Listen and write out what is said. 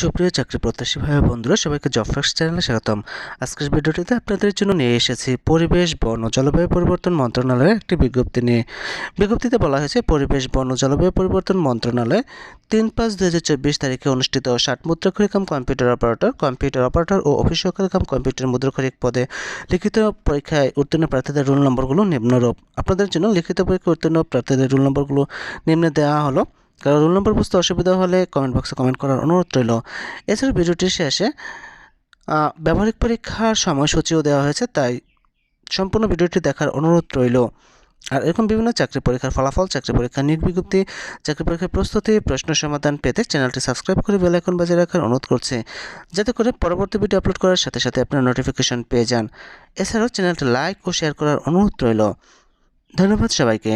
সুপ্রিয় চাকরি প্রত্যাশী ভাই বন্ধুরা, সবাইকে জব ফ্যাক্স চ্যানেলে স্বাগতম। আজকের ভিডিওটিতে আপনাদের জন্য নিয়ে এসেছি পরিবেশ, বন ও জলবায়ু পরিবর্তন মন্ত্রণালয়ের একটি বিজ্ঞপ্তি নিয়ে। বিজ্ঞপ্তিতে বলা হয়েছে, পরিবেশ, বন ও জলবায়ু পরিবর্তন মন্ত্রণালয় তিন পাঁচ দু তারিখে অনুষ্ঠিত ষাট মুদ্রাক্ষরিক cum computer operator computer operator ও অফিস কাম কম্পিউটার মুদ্রাক্ষরিক পদে লিখিত পরীক্ষায় উত্তীর্ণ প্রার্থীদের রোল নম্বরগুলো নিম্নরূপ। আপনাদের জন্য লিখিত পরীক্ষায় উত্তীর্ণ প্রার্থীদের রোল নম্বরগুলো নিম্নে দেওয়া হলো। কারও রোল নম্বর বুঝতে অসুবিধা হলে কমেন্ট বক্সে কমেন্ট করার অনুরোধ রইল। এছাড়া ভিডিওটির শেষে ব্যবহারিক পরীক্ষার সময়সূচিও দেওয়া হয়েছে, তাই সম্পূর্ণ ভিডিওটি দেখার অনুরোধ রইল। আর এরকম বিভিন্ন চাকরি পরীক্ষার ফলাফল, চাকরি পরীক্ষার নিয়োগ বিজ্ঞপ্তি, চাকরি পরীক্ষার প্রস্তুতি, প্রশ্ন সমাধান পেতে চ্যানেলটি সাবস্ক্রাইব করে বেল আইকন বাজিয়ে রাখার অনুরোধ করছে। যাতে করে পরবর্তী ভিডিও আপলোড করার সাথে সাথে আপনার নোটিফিকেশন পেয়ে যান। এছাড়াও চ্যানেলটি লাইক ও শেয়ার করার অনুরোধ রইল। ধন্যবাদ সবাইকে।